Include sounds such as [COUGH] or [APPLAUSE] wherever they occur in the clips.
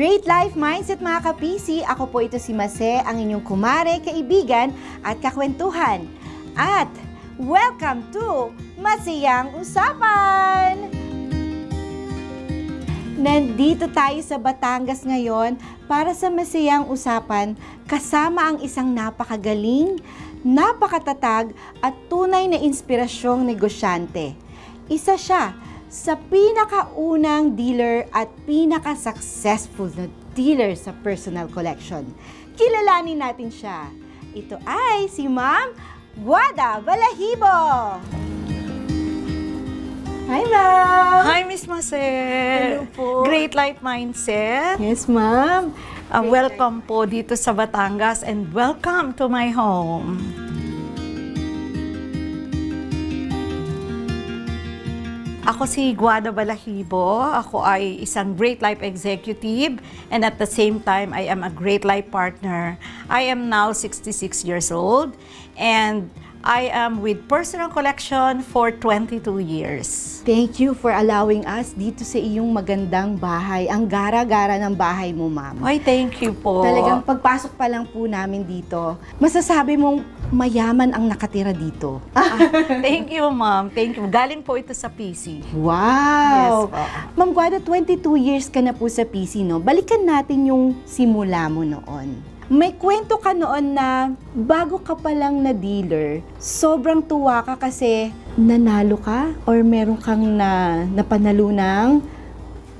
Great Life Mindset mga kapisi! Ako po ito si Mase, ang inyong kumare, kaibigan at kakwentuhan. At welcome to Masiyang Usapan! Nandito tayo sa Batangas ngayon para sa masayang usapan kasama ang isang napakagaling, napakatatag at tunay na inspirasyong negosyante. Isa siya sa pinakaunang dealer at pinaka-successful na dealer sa personal collection. Kilalanin natin siya. Ito ay si Ma'am Guada Balahibo! Hi, Ma'am! Hi, Miss Marcel. Hello po. Great Life Mindset. Yes, Ma'am. Uh, welcome po dito sa Batangas and welcome to my home. Ako si Guada Balahibo. Ako ay isang Great Life Executive and at the same time, I am a Great Life Partner. I am now 66 years old and I am with Personal Collection for 22 years. Thank you for allowing us dito sa iyong magandang bahay. Ang gara-gara ng bahay mo, ma'am. Ay, thank you po. Talagang pagpasok pa lang po namin dito, masasabi mong mayaman ang nakatira dito. Thank you, ma'am. Thank you. Galing po ito sa PC. Wow! Yes po. Ma'am Guada, 22 years ka na po sa PC, no? Balikan natin yung simula mo noon. May kwento ka noon na bago ka pa lang na dealer, sobrang tuwa ka kasi nanalo ka or meron kang na, napanalunang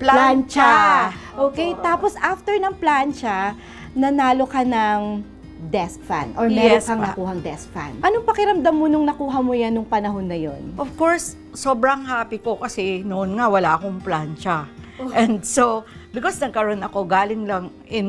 plancha. Okay, tapos after ng plancha, nanalo ka ng desk fan or meron Yes, kang ma'am. nakuhang desk fan. Anong pakiramdam mo nung nakuha mo yan nung panahon na yon? Of course, sobrang happy ko kasi noon nga wala akong plancha. And so, because nagkaroon ako, galing lang in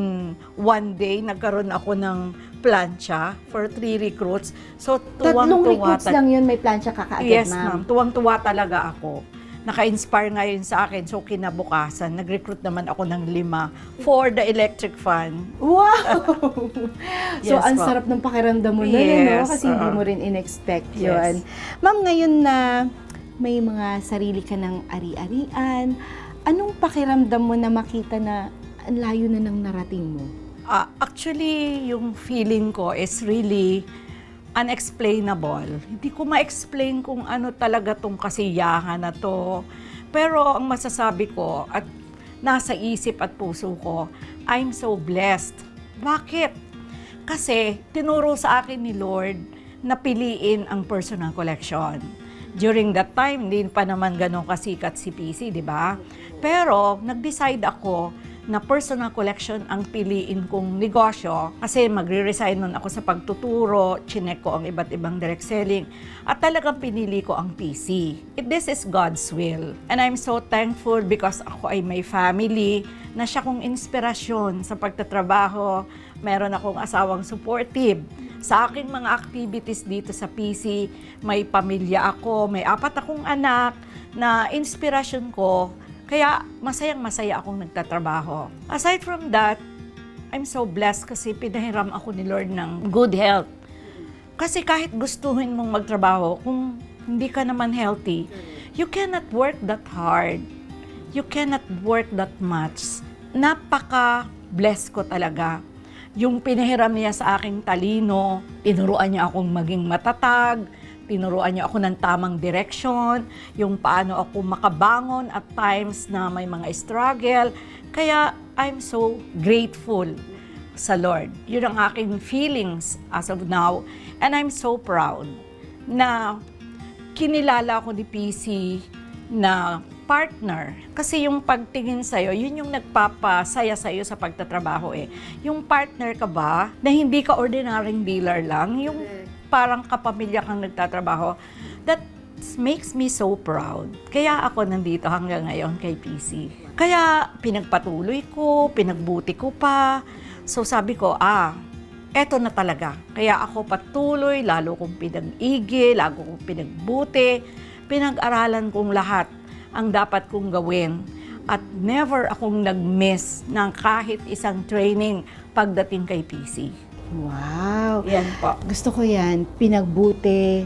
one day, nagkaroon ako ng plancha for three recruits. So, Tatlong tuwang-tuwa recruits tal- lang yun, may plancha ka kaagad, Yes, ma'am. ma'am. Tuwang-tuwa talaga ako. Naka-inspire ngayon sa akin. So, kinabukasan, nag-recruit naman ako ng lima for the electric fan. Wow! [LAUGHS] so, Yes, ang ma'am. sarap ng pakiramdam mo na yun, no? Yes, Kasi hindi oo. mo rin in-expect Yes. yun. Ma'am, ngayon na may mga sarili ka ng ari-arian, anong pakiramdam mo na makita na ang layo na ng narating mo? Ah, actually, yung feeling ko is really unexplainable. Hindi ko ma-explain kung ano talaga tong kasiyahan na to. Pero ang masasabi ko at nasa isip at puso ko, I'm so blessed. Bakit? Kasi tinuro sa akin ni Lord na piliin ang personal collection. During that time, hindi pa naman ganun kasikat si PC, di ba? Pero nag-decide ako na personal collection ang piliin kong negosyo kasi magre-resign nun ako sa pagtuturo, chinek ko ang iba't ibang direct selling at talagang pinili ko ang PC. It, this is God's will. And I'm so thankful because ako ay may family na siya kong inspirasyon sa pagtatrabaho. Meron akong asawang supportive. Sa aking mga activities dito sa PC, may pamilya ako, may apat akong anak na inspirasyon ko kaya masayang masaya akong nagtatrabaho. Aside from that, I'm so blessed kasi pinahiram ako ni Lord ng good health. Kasi kahit gustuhin mong magtrabaho, kung hindi ka naman healthy, you cannot work that hard. You cannot work that much. Napaka-blessed ko talaga. Yung pinahiram niya sa aking talino, tinuruan niya akong maging matatag, tinuruan niya ako ng tamang direction, yung paano ako makabangon at times na may mga struggle. Kaya I'm so grateful sa Lord. Yun ang aking feelings as of now. And I'm so proud na kinilala ako ni PC na partner. Kasi yung pagtingin sa'yo, yun yung nagpapasaya sa'yo sa pagtatrabaho eh. Yung partner ka ba, na hindi ka ordinaryong dealer lang, yung parang kapamilya kang nagtatrabaho, that makes me so proud. Kaya ako nandito hanggang ngayon kay PC. Kaya pinagpatuloy ko, pinagbuti ko pa. So sabi ko, ah, eto na talaga. Kaya ako patuloy, lalo kong pinag-igi, lalo kong pinagbuti, pinag-aralan kong lahat ang dapat kong gawin. At never akong nag-miss ng kahit isang training pagdating kay PC. Wow! Yan po. Gusto ko yan, pinagbuti,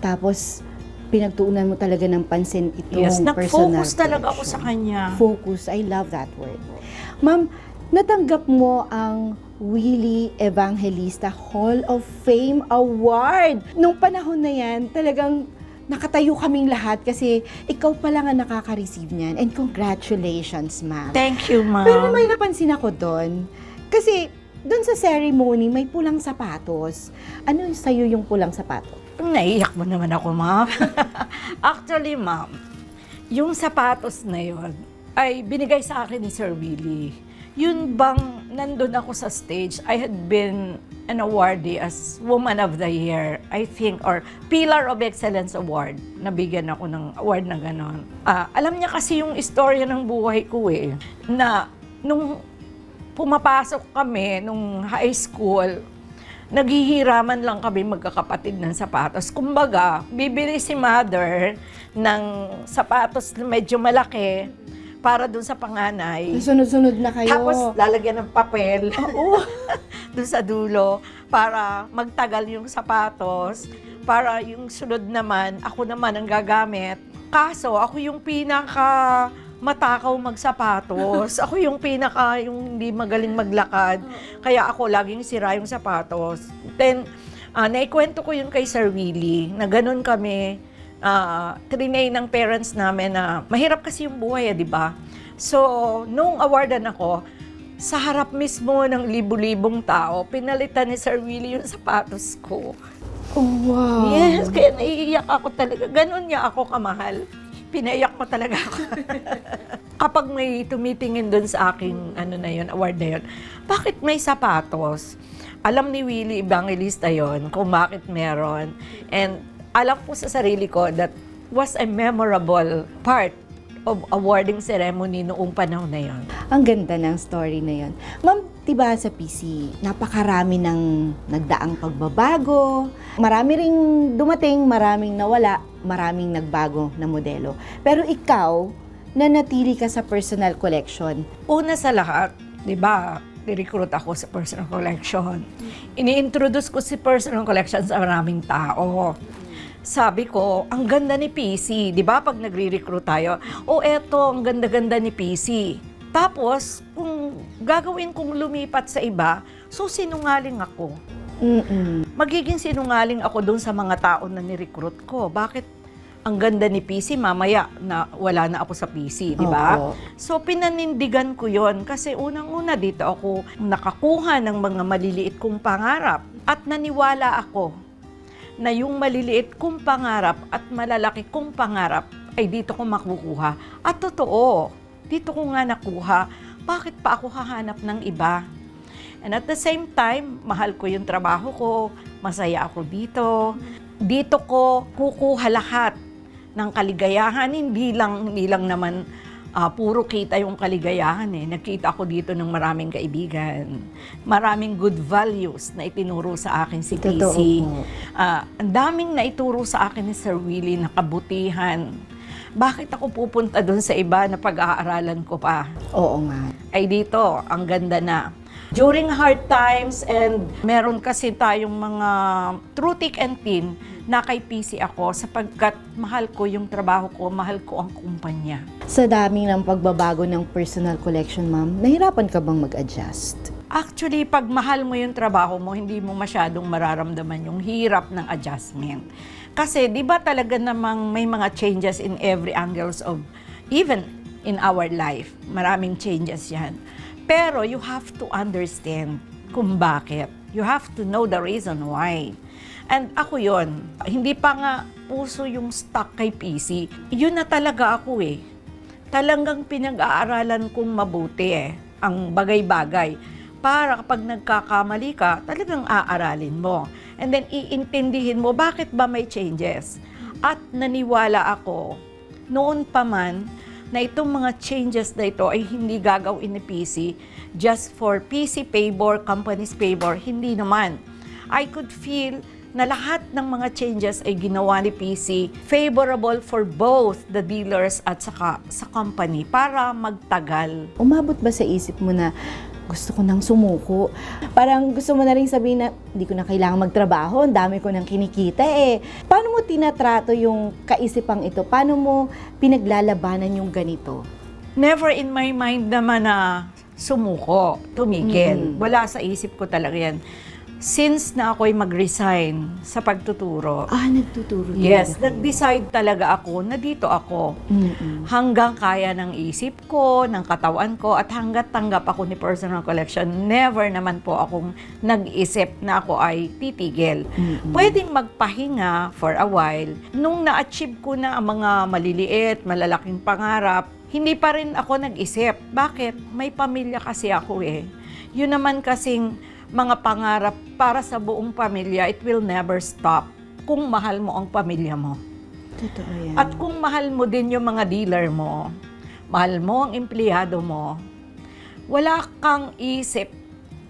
tapos pinagtuunan mo talaga ng pansin itong Yes, personal nag-focus talaga ako sa kanya. Focus, I love that word. Ma'am, natanggap mo ang Willie Evangelista Hall of Fame Award. Nung panahon na yan, talagang nakatayo kaming lahat kasi ikaw pa lang ang nakaka-receive niyan. And congratulations, ma'am. Thank you, ma'am. Pero may napansin ako doon. Kasi doon sa ceremony, may pulang sapatos. Ano yung sa'yo yung pulang sapatos? Naiyak mo naman ako, ma'am. [LAUGHS] Actually, ma'am, yung sapatos na yon ay binigay sa akin ni Sir Willie. Yun bang nandun ako sa stage, I had been an awardee as Woman of the Year, I think, or Pillar of Excellence Award. Nabigyan ako ng award na gano'n. Ah, alam niya kasi yung istorya ng buhay ko eh, na nung pumapasok kami nung high school, naghihiraman lang kami magkakapatid ng sapatos. Kumbaga, bibili si mother ng sapatos na medyo malaki para dun sa panganay. Sunod-sunod na kayo. Tapos lalagyan ng papel Oo. [LAUGHS] dun sa dulo para magtagal yung sapatos. Para yung sunod naman, ako naman ang gagamit. Kaso, ako yung pinaka matakaw magsapatos. Ako yung pinaka, yung hindi magaling maglakad. Kaya ako laging sira yung sapatos. Then, ah, naikwento ko yun kay Sir Willie, na ganun kami, uh, trinay ng parents namin na mahirap kasi yung buhay, eh, di ba? So, nung awardan ako, sa harap mismo ng libu-libong tao, pinalitan ni Sir Willie yung sapatos ko. Oh, wow. Yes, kaya naiiyak ako talaga. Ganon niya ako kamahal. Pinaiyak ko talaga ako. [LAUGHS] Kapag may tumitingin doon sa aking ano na yun, award na yun, bakit may sapatos? Alam ni Willie Evangelista yon kung bakit meron. And alam ko sa sarili ko that was a memorable part of awarding ceremony noong panahon na yon. Ang ganda ng story na yon. Ma'am, diba sa PC, napakarami ng nagdaang pagbabago. Marami ring dumating, maraming nawala, maraming nagbago na modelo. Pero ikaw, nanatili ka sa personal collection. Una sa lahat, di ba, ni-recruit ako sa personal collection. Ini-introduce ko si personal collection sa maraming tao. Sabi ko, ang ganda ni PC. Di ba pag nagre-recruit tayo, o eto, ang ganda-ganda ni PC. Tapos, kung gagawin kong lumipat sa iba, so sinungaling ako. Mm-mm. Magiging sinungaling ako dun sa mga tao na ni-recruit ko. Bakit ang ganda ni PC, mamaya na wala na ako sa PC, di ba? So, pinanindigan ko yon kasi unang-una dito ako nakakuha ng mga maliliit kong pangarap at naniwala ako na yung maliliit kong pangarap at malalaki kong pangarap ay dito ko makukuha. At totoo, dito ko nga nakuha. Bakit pa ako hahanap ng iba? And at the same time, mahal ko yung trabaho ko, masaya ako dito. Dito ko kukuha lahat ng kaligayahan, hindi lang, hindi lang naman ah, puro kita yung kaligayahan eh. Nakita ko dito ng maraming kaibigan. Maraming good values na itinuro sa akin si po. Ah, ang daming naituro sa akin ni Sir Willie na kabutihan. Bakit ako pupunta doon sa iba na pag-aaralan ko pa? Oo nga. ay dito, ang ganda na. During hard times and meron kasi tayong mga true thick and thin na kay PC ako sapagkat mahal ko yung trabaho ko, mahal ko ang kumpanya. Sa dami ng pagbabago ng personal collection, ma'am, nahirapan ka bang mag-adjust? Actually, pag mahal mo yung trabaho mo, hindi mo masyadong mararamdaman yung hirap ng adjustment. Kasi di ba talaga namang may mga changes in every angles of even in our life. Maraming changes yan. Pero you have to understand kung bakit. You have to know the reason why. And ako yon hindi pa nga puso yung stuck kay PC. Yun na talaga ako eh talagang pinag-aaralan kong mabuti eh, ang bagay-bagay. Para kapag nagkakamali ka, talagang aaralin mo. And then iintindihin mo bakit ba may changes. At naniwala ako, noon pa man, na itong mga changes na ito ay hindi gagawin ni PC just for PC favor, company's favor. Hindi naman. I could feel na lahat ng mga changes ay ginawa ni PC favorable for both the dealers at saka sa company para magtagal. Umabot ba sa isip mo na gusto ko nang sumuko? Parang gusto mo na rin sabihin na hindi ko na kailangan magtrabaho, ang dami ko nang kinikita eh. Paano mo tinatrato yung kaisipang ito? Paano mo pinaglalabanan yung ganito? Never in my mind naman na sumuko, tumigil. Mm. Wala sa isip ko talaga yan. Since na ako'y mag-resign sa pagtuturo, Ah, nagtuturo yes, talaga nag-decide talaga ako na dito ako. Mm-mm. Hanggang kaya ng isip ko, ng katawan ko, at hanggat tanggap ako ni personal collection, never naman po akong nag-isip na ako ay titigil. Mm-mm. Pwedeng magpahinga for a while. Nung na-achieve ko na ang mga maliliit, malalaking pangarap, hindi pa rin ako nag-isip. Bakit? May pamilya kasi ako eh. Yun naman kasing mga pangarap para sa buong pamilya, it will never stop kung mahal mo ang pamilya mo. Totoo yan. At kung mahal mo din yung mga dealer mo, mahal mo ang empleyado mo, wala kang isip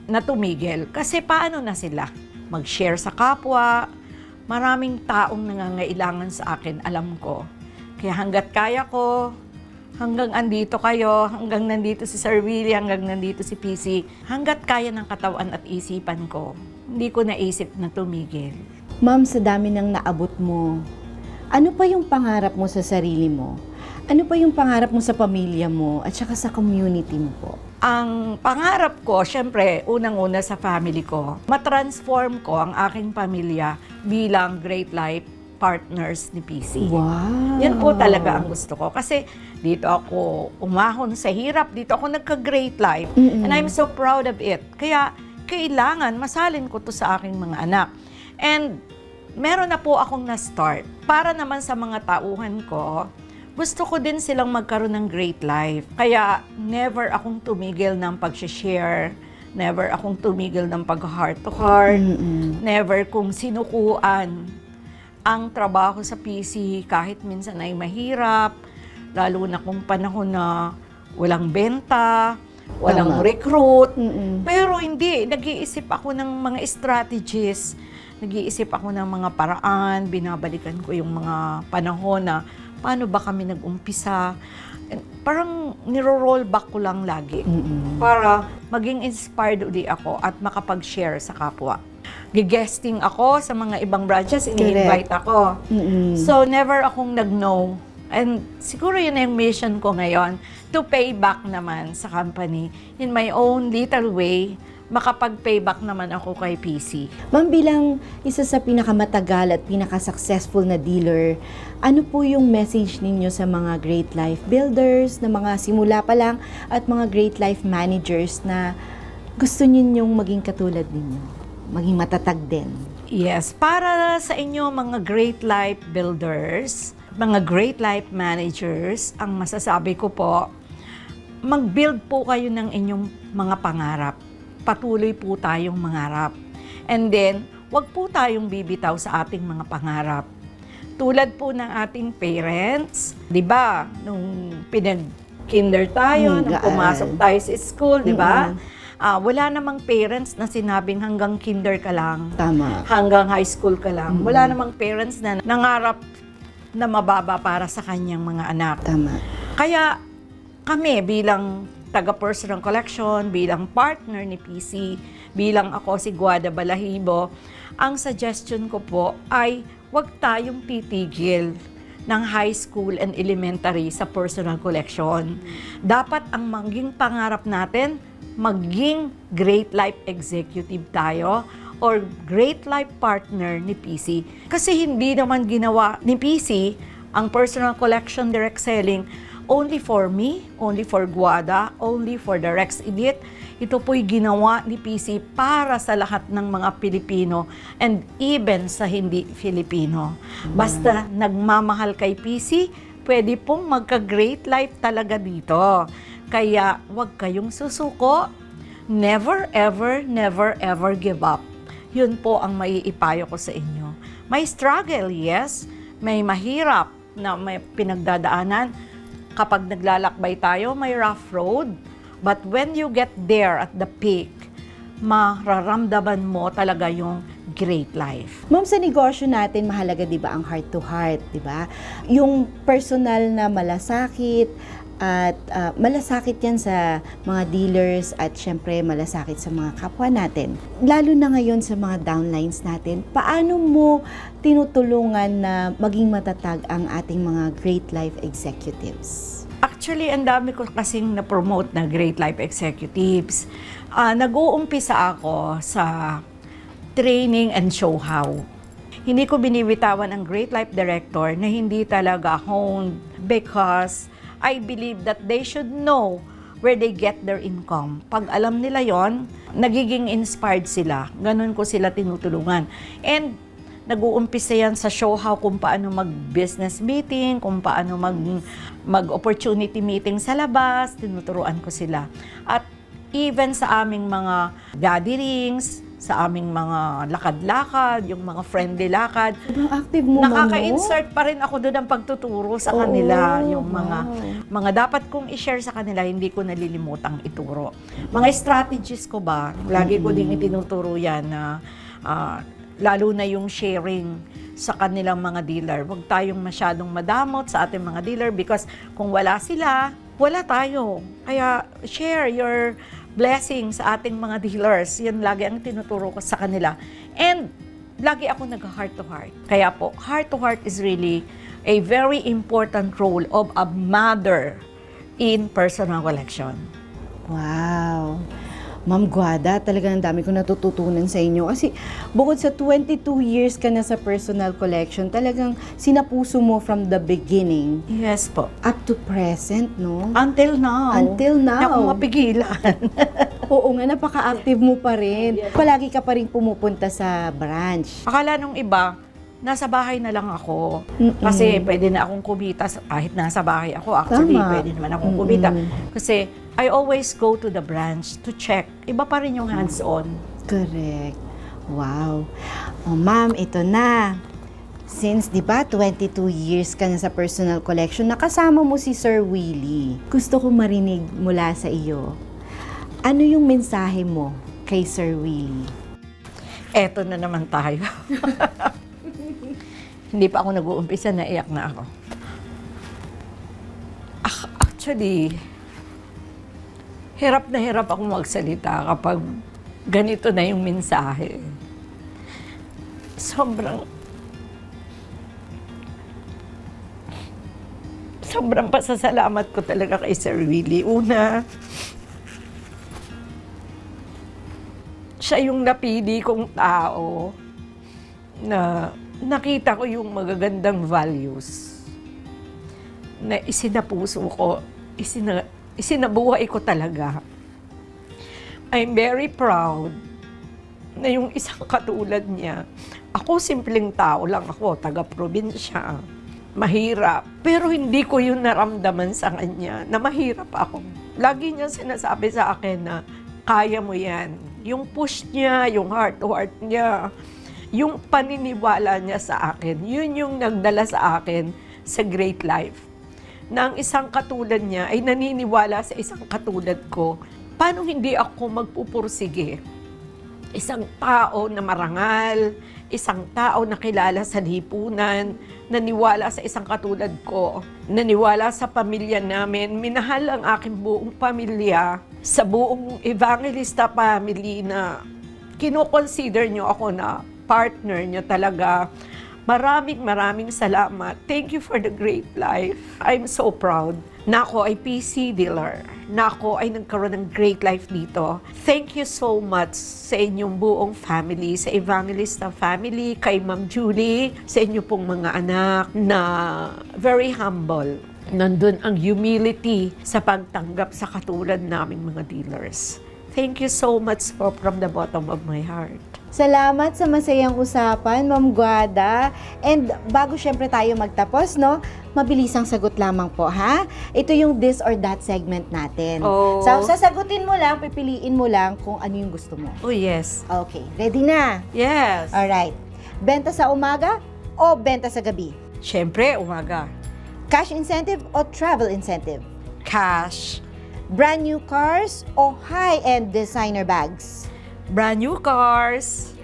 na tumigil. Kasi paano na sila? Mag-share sa kapwa, maraming taong nangangailangan sa akin, alam ko. Kaya hanggat kaya ko, hanggang andito kayo, hanggang nandito si Sir Willie, hanggang nandito si PC, hanggat kaya ng katawan at isipan ko, hindi ko naisip na tumigil. Ma'am, sa dami ng naabot mo, ano pa yung pangarap mo sa sarili mo? Ano pa yung pangarap mo sa pamilya mo at saka sa community mo po? Ang pangarap ko, syempre, unang-una sa family ko, matransform ko ang aking pamilya bilang great life partners ni PC. Wow! Yan po talaga ang gusto ko. Kasi dito ako umahon sa hirap, dito ako nagka-great life. Mm-mm. And I'm so proud of it. Kaya kailangan masalin ko to sa aking mga anak. And meron na po akong na-start. Para naman sa mga tauhan ko, gusto ko din silang magkaroon ng great life. Kaya never akong tumigil ng pag-share, never akong tumigil ng pag-heart to heart, Mm-mm. never kung sinukuan ang trabaho sa PC kahit minsan ay mahirap, lalo na kung panahon na walang benta, walang Tama. recruit. Mm-mm. Pero hindi, nag-iisip ako ng mga strategies, nag-iisip ako ng mga paraan, binabalikan ko yung mga panahon na paano ba kami nag-umpisa. Parang niro-roll back ko lang lagi Mm-mm. para maging inspired uli ako at makapag-share sa kapwa. Gigesting ako sa mga ibang branches, ini-invite ako. Mm-mm. So, never akong nag-no. And siguro yun na yung mission ko ngayon, to pay back naman sa company in my own little way, makapag-pay back naman ako kay PC. Ma'am, bilang isa sa pinakamatagal at pinaka-successful na dealer, ano po yung message ninyo sa mga great life builders, na mga simula pa lang, at mga great life managers na gusto ninyong maging katulad ninyo? Maging matatag din. Yes, para sa inyo mga great life builders, mga great life managers, ang masasabi ko po, mag-build po kayo ng inyong mga pangarap. Patuloy po tayong mangarap. And then, wag po tayong bibitaw sa ating mga pangarap. Tulad po ng ating parents, 'di ba? Nung pinag-kinder tayo, Hmm, nung pumasok tayo sa school, 'di ba? Mm-mm. Ah, wala namang parents na sinabing hanggang kinder ka lang Tama. hanggang high school ka lang. Mm. Wala namang parents na nangarap na mababa para sa kanyang mga anak. Tama. Kaya kami bilang taga-personal collection, bilang partner ni PC, bilang ako si Guada Balahibo, ang suggestion ko po ay huwag tayong titigil ng high school and elementary sa personal collection. Dapat ang maging pangarap natin, maging great life executive tayo or great life partner ni PC. Kasi hindi naman ginawa ni PC ang personal collection direct selling only for me, only for Guada, only for the Rex Edit. Ito po'y ginawa ni PC para sa lahat ng mga Pilipino and even sa hindi Filipino. Basta nagmamahal kay PC, pwede pong magka-great life talaga dito. Kaya huwag kayong susuko. Never, ever, never, ever give up. Yun po ang maiipayo ko sa inyo. May struggle, yes. May mahirap na may pinagdadaanan. Kapag naglalakbay tayo, may rough road. But when you get there at the peak, mararamdaman mo talaga yung great life. Ma'am, sa negosyo natin, mahalaga 'di ba ang heart to heart, 'di ba? Yung personal na malasakit at ah, malasakit 'yan sa mga dealers at syempre malasakit sa mga kapwa natin. Lalo na ngayon sa mga downlines natin, paano mo tinutulungan na maging matatag ang ating mga great life executives? Actually, ang dami ko kasing na-promote na Great Life Executives. Ah, nag-uumpisa ako sa training and show how. Hindi ko binibitawan ang Great Life Director na hindi talaga honed because I believe that they should know where they get their income. Pag alam nila yon, nagiging inspired sila. Ganun ko sila tinutulungan. And nag-uumpisa yan sa show how kung paano mag-business meeting, kung paano mag, mag-opportunity meeting sa labas, tinuturuan ko sila. At even sa aming mga gatherings, sa aming mga lakad-lakad, yung mga friendly lakad, Sobrang active mo, nakaka-insert pa rin ako doon ng pagtuturo sa kanila. Oo, yung mga wow. mga dapat kong i-share sa kanila, hindi ko nalilimutang ituro. Mga strategies ko ba, lagi ko din itinuturo yan na ah, lalo na yung sharing sa kanilang mga dealer. Huwag tayong masyadong madamot sa ating mga dealer because kung wala sila, wala tayo. Kaya share your blessing sa ating mga dealers. Yan lagi ang tinuturo ko sa kanila. And lagi ako nag-heart to heart. Kaya po, heart to heart is really a very important role of a mother in personal collection. Wow. Ma'am Guada, talagang ang dami ko natututunan sa inyo. Kasi bukod sa 22 years ka na sa personal collection, talagang sinapuso mo from the beginning Yes po. up to present, no? Until now. Until now. Hindi ako mapigilan. [LAUGHS] Oo nga, napaka-active mo pa rin. Palagi ka pa rin pumupunta sa branch. Akala nung iba, nasa bahay na lang ako. Mm-mm. Kasi pwede na akong kumita kahit nasa bahay ako. Actually, Tama. pwede naman akong kumita. Mm-mm. Kasi I always go to the branch to check. Iba pa rin yung hands-on. Correct. Wow. Oh, ma'am, ito na. Since, di ba, 22 years ka na sa personal collection, nakasama mo si Sir Willie. Gusto ko marinig mula sa iyo. Ano yung mensahe mo kay Sir Willie? Eto na naman tayo. [LAUGHS] Hindi pa ako nag-uumpisa, naiyak na ako. Ac- Actually, hirap na hirap ako magsalita kapag ganito na yung mensahe. Sobrang... Sobrang pasasalamat ko talaga kay Sir Willie. Una, siya yung napili kong tao na nakita ko yung magagandang values na isinapuso ko, isina, isinabuhay ko talaga. I'm very proud na yung isang katulad niya, ako simpleng tao lang ako, taga-probinsya, mahirap. Pero hindi ko yun naramdaman sa kanya na mahirap ako. Lagi niya sinasabi sa akin na kaya mo yan. Yung push niya, yung heart to heart niya, yung paniniwala niya sa akin, yun yung nagdala sa akin sa great life. Na ang isang katulad niya ay naniniwala sa isang katulad ko. Paano hindi ako magpupursige? isang tao na marangal, isang tao na kilala sa lipunan, naniwala sa isang katulad ko, naniwala sa pamilya namin, minahal ang aking buong pamilya, sa buong evangelista family na kinoconsider nyo ako na partner nyo talaga. Maraming maraming salamat. Thank you for the great life. I'm so proud na ako ay PC dealer, na ako ay nagkaroon ng great life dito. Thank you so much sa inyong buong family, sa Evangelista family, kay Ma'am Julie, sa inyo pong mga anak na very humble. Nandun ang humility sa pagtanggap sa katulad naming mga dealers. Thank you so much po from the bottom of my heart. Salamat sa masayang usapan, Ma'am Guada. And bago syempre tayo magtapos, no? Mabilisang sagot lamang po, ha? Ito yung this or that segment natin. Oh. So, sasagutin mo lang, pipiliin mo lang kung ano yung gusto mo. Oh yes. Okay, ready na? Yes. Alright. Benta sa umaga o benta sa gabi? Siyempre, umaga. Cash incentive o travel incentive? Cash. Brand new cars o high-end designer bags? Brand new cars.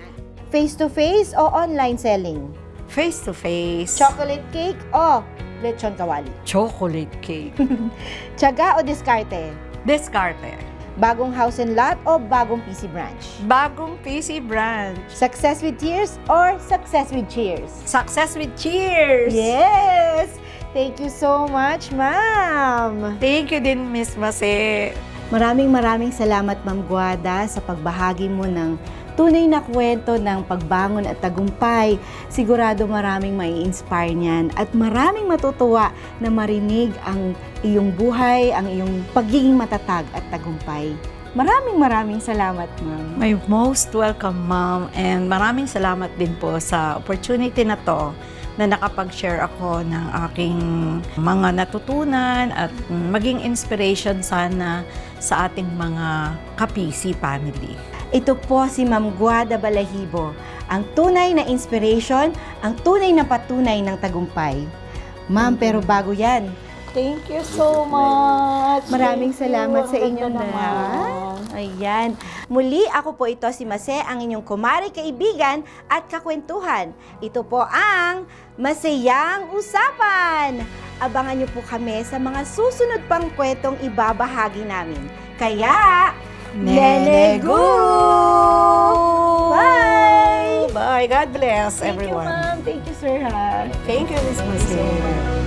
Face-to-face o online selling? Face to face. Chocolate cake o lechon kawali? Chocolate cake. [LAUGHS] Tiyaga o diskarte? Descarte. Bagong house and lot o bagong PC branch? Bagong PC branch. Success with tears or success with cheers? Success with cheers! Yes! Thank you so much, ma'am. Thank you din, Miss Mase. Maraming maraming salamat, Ma'am Guada, sa pagbahagi mo ng tunay na kwento ng pagbangon at tagumpay. Sigurado maraming mai inspire niyan at maraming matutuwa na marinig ang iyong buhay, ang iyong pagiging matatag at tagumpay. Maraming maraming salamat, Ma'am. My most welcome, ma'am. And maraming salamat din po sa opportunity na to na nakapag-share ako ng aking mga natutunan at maging inspiration sana sa ating mga kapisi family. Ito po si Ma'am Guada Balahibo, ang tunay na inspiration, ang tunay na patunay ng tagumpay. Ma'am, pero bago yan, Thank you so much. Maraming Thank you. salamat sa inyo na. naman. Ayan. Muli, ako po ito si Mase, ang inyong kumari kaibigan at kakwentuhan. Ito po ang Masayang Usapan. Abangan niyo po kami sa mga susunod pang kwentong ibabahagi namin. Kaya, Nenegu! Bye! Bye! God bless Thank you, everyone. ma'am. Thank you, sir, ha? Thank you, Miss Mase.